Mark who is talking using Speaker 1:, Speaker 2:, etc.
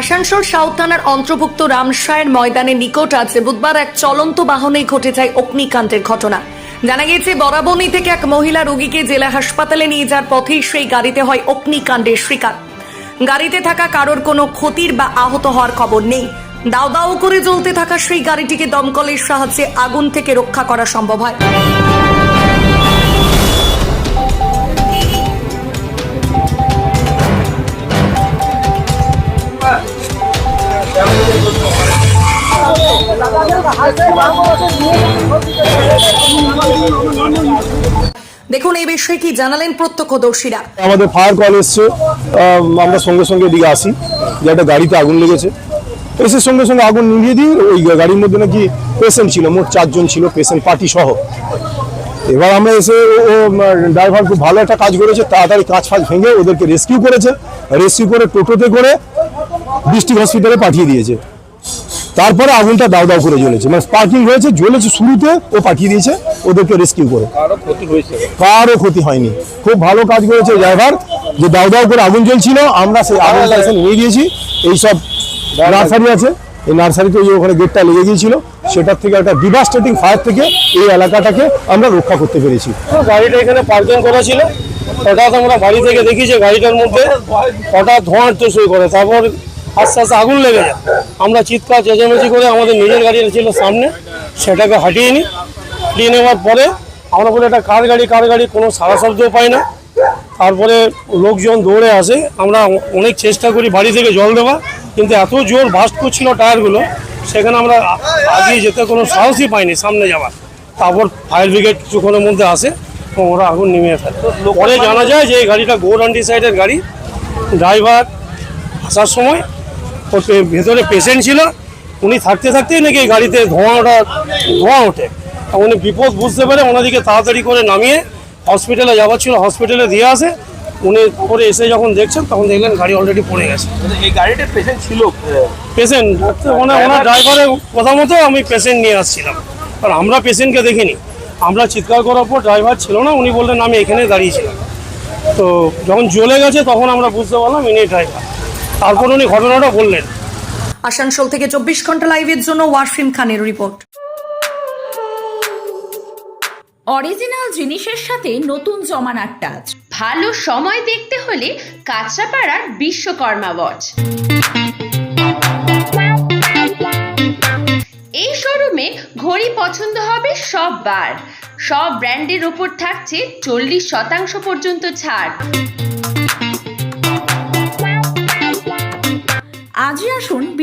Speaker 1: Asansol south থানার অন্তর্ভুক্ত রামসায়ের ময়দানের নিকট আছে বুধবার এক চলন্ত বাহনে ঘটে যায় অগ্নিকাণ্ডের ঘটনা। জানা গিয়েছে বরাবনী থেকে এক মহিলা রোগীকে জেলা হাসপাতালে নিয়ে যাওয়ার পথেই সেই গাড়িতে হয় অগ্নিকাণ্ডের শিকার। গাড়িতে থাকা কারোর কোনো ক্ষতির বা আহত হওয়ার খবর নেই। দাও দাও করে জ্বলতে থাকা সেই গাড়িটিকে দমকলের সাহায্যে আগুন থেকে রক্ষা করা সম্ভব হয়। দেখুন, এই বিষয়ে কি জানালেন প্রত্যক্ষদর্শীরা?
Speaker 2: আমাদের ফায়ার কল এসছে। আমরা সঙ্গে সঙ্গে এদিকে আসি। যে একটা গাড়িতে আগুন লেগেছে। এসে সঙ্গে সঙ্গে আগুন নিভিয়ে দিই ওই গাড়ির মধ্যে নাকি পেশেন্ট ছিল, মোট চারজন ছিল পেশেন্ট পার্টি সহ। এবার আমরা এসে ও ড্রাইভার খুব ভালো একটা কাজ করেছে, তাড়াতাড়ি কাজ ফাজ ভেঙে ওদেরকে রেস্কিউ করেছে। রেস্কিউ করে টোটোতে করে ডিস্ট্রিক্ট হসপিটালে পাঠিয়ে দিয়েছে। তারপরে আগুনটা দাও দাও করে জ্বলেছে। মানে স্পার্কিং হয়েছে জ্বলেছে শুরুতে ও পাঠিয়ে দিয়েছে ওদেরকে রেস্কিউ করে। কারও ক্ষতি হয়নি। খুব ভালো কাজ করেছে ড্রাইভার যে দাও দাও করে আগুন জ্বলছিল আমরা সেই আগুনটা এসে নিয়ে গিয়েছি এইসব নার্সারি আছে। এই নার্সারিতে ওই যে ওখানে গেটটা লেগে গিয়েছিল সেটার থেকে একটা ডিভাস্টেটিং ফায়ার থেকে এই এলাকাটাকে আমরা রক্ষা করতে পেরেছি। গাড়িটা এখানে পার্কিং করা ছিল। হঠাৎ আমরা বাড়ি থেকে দেখি যে গাড়িটার মধ্যে হঠাৎ ধোঁয়ার তো শুরু করে। তারপর আস্তে আস্তে আগুন লেগে যায়। আমরা চিৎকার, চেঁচামেচি করে আমাদের নিজের গাড়ি ছিল সামনে, সেটাকে হাঁটিয়ে নিই হাঁটিয়ে নেওয়ার পরে আমরা বলি, এটা কার গাড়ি কার গাড়ি? কোনো সারা শব্দও পাই না। তারপরে লোকজন দৌড়ে আসে। আমরা অনেক চেষ্টা করি বাড়ি থেকে জল দেওয়া কিন্তু এত জোর ভাস্ট করছিল টায়ারগুলো, সেখানে আমরা আগিয়ে যেতে কোনো সাহসই পাইনি সামনে যাওয়ার। তারপর ফায়ার ব্রিগেড কিছুক্ষণের মধ্যে আসে এবং ওরা আগুন নেমে ফেলে। পরে জানা যায় যে এই গাড়িটা গৌরান্ডি সাইডের গাড়ি। ড্রাইভার আসার সময় ওর ভেতরে পেশেন্ট ছিল। উনি থাকতে থাকতেই নাকি এই গাড়িতে ধোঁয়া ধোঁয়াটা ধোঁয়া ওঠে। উনি বিপদ বুঝতে পেরে ওনাদিকে তাড়াতাড়ি করে নামিয়ে হসপিটালে যাওয়ার ছিল। হসপিটালে দিয়ে আসে। উনি পরে এসে যখন দেখছেন তখন দেখলেন গাড়ি অলরেডি পড়ে গেছে।
Speaker 3: মানে এই পেশেন্ট ছিল
Speaker 2: পেশেন্ট মানে ওনার ড্রাইভারের কথা মতো আমি পেশেন্ট নিয়ে আসছিলাম। আর আমরা পেশেন্টকে দেখিনি। আমরা চিৎকার করার পর ড্রাইভার ছিল না। উনি বললেন আমি এখানে দাঁড়িয়েছিলাম তো যখন জ্বলে গেছে তখন আমরা বুঝতে পারলাম ইনি ড্রাইভার তারপর উনি ঘটনাটা বললেন।
Speaker 1: আসানসোল থেকে চব্বিশ ঘণ্টা লাইভের জন্য ওয়াসিম খানের রিপোর্ট।
Speaker 4: অরিজিনাল জিনিসের সাথে নতুন জমানার টাচ।
Speaker 5: ভালো সময় দেখতে হলে কাঁচরাপাড়ার বিশ্বকর্মা ওয়াচ। এই শোরুমে ঘড়ি পছন্দ হবে সব বার সব ব্র্যান্ডের ওপর থাকছে চল্লিশ শতাংশ পর্যন্ত ছাড়।